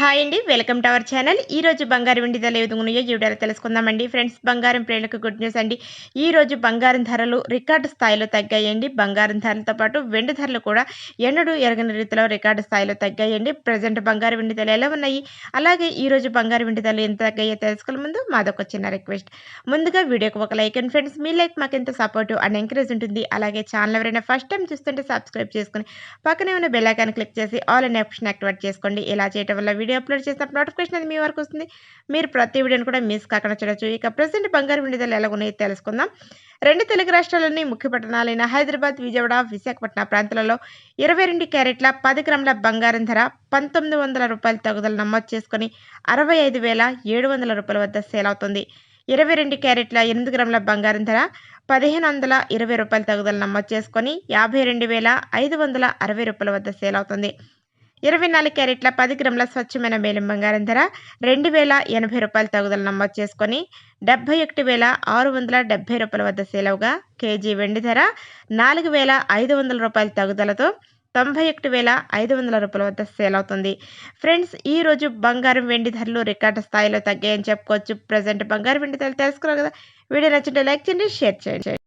Hi అండి welcome to our channel. ఈ రోజు బంగారం వెండి ధరలు ఏ విధంగా ఉన్నాయో తెలుసుకుందామండి. ఫ్రెండ్స్ బంగారం ప్రేరణకు గుడ్ న్యూస్ అండి. ఈ రోజు బంగారం ధరలు రికార్డు స్థాయిలో తగ్గాయండి. బంగారం ధరలతో పాటు వెండి ధరలు కూడా ఎన్నడూ ఎరగని రీతిలో రికార్డు స్థాయిలో తగ్గాయండి. ప్రజెంట్ బంగారం వెండి ధరలు ఎలా ఉన్నాయి? అలాగే ఈ రోజు బంగారం వెండి ధరలు ఎంత తగ్గాయో తెలుసుకునే ముందు మాదొక చిన్న రిక్వెస్ట్. ముందుగా వీడియోకి ఒక లైక్ అండ్ ఫ్రెండ్స్ మీ లైక్ మాకు ఎంత సపోర్టివ్ అండ్ ఎంకరేజ్ ఉంటుంది. అలాగే ఛానల్ ఎవరైనా ఫస్ట్ టైం చూస్తుంటే సబ్స్క్రైబ్ చేసుకుని పక్కనే ఉన్న బెల్ ఐకాన్ క్లిక్ చేసి ఆల్ అండ్ ఆప్షన్ యాక్టివేట్ చేసుకోండి. ఇలా చేయడం వల్ల వీడియో అప్లోడ్ చేసినప్పుడు నోటిఫికేషన్ అది మీ వరకు వస్తుంది. మీరు ప్రతి వీడియోని కూడా మిస్ కాకుండా చూడొచ్చు. ఇక ప్రజెంట్ బంగారు విడుదల ఎలా ఉన్నాయో తెలుసుకుందాం. రెండు తెలుగు రాష్ట్రాల్లోని ముఖ్య పట్టణాలైన హైదరాబాద్ విజయవాడ విశాఖపట్నం ప్రాంతాలలో ఇరవై రెండు క్యారెట్ల పది గ్రాముల బంగారం ధర పంతొమ్మిది వందల రూపాయల తగుదల నమోదు చేసుకుని అరవై ఐదు వేల ఏడు వందల రూపాయల వద్ద సేల్ అవుతుంది. ఇరవై రెండు క్యారెట్ల ఎనిమిది గ్రాముల బంగారం ధర పదిహేను వందల ఇరవై రూపాయల తగుదల నమోదు చేసుకొని యాభై రెండు వేల ఐదు వందల అరవై రూపాయల వద్ద సేల్ అవుతుంది. ఇరవై నాలుగు క్యారెట్ల పది గ్రాముల స్వచ్ఛమైన మేలిం బంగారం ధర రెండు వేల ఎనభై రూపాయల తగుదల నమోదు చేసుకొని డెబ్బై ఒకటి వేల ఆరు వందల డెబ్బై రూపాయల వద్ద సేలవుగా కేజీ వెండి ధర నాలుగు వేల ఐదు వందల రూపాయల తగుదలతో తొంభై ఒకటి వేల ఐదు వందల రూపాయల వద్ద సేల్ అవుతుంది. ఫ్రెండ్స్ ఈ రోజు బంగారం వెండి ధరలు రికార్డు స్థాయిలో తగ్గాయని చెప్పుకోవచ్చు. ప్రజెంట్ బంగారం వెండి ధరలు తెలుసుకున్నారు కదా. వీడియో నచ్చింటే లైక్ చేయండి షేర్ చేయండి.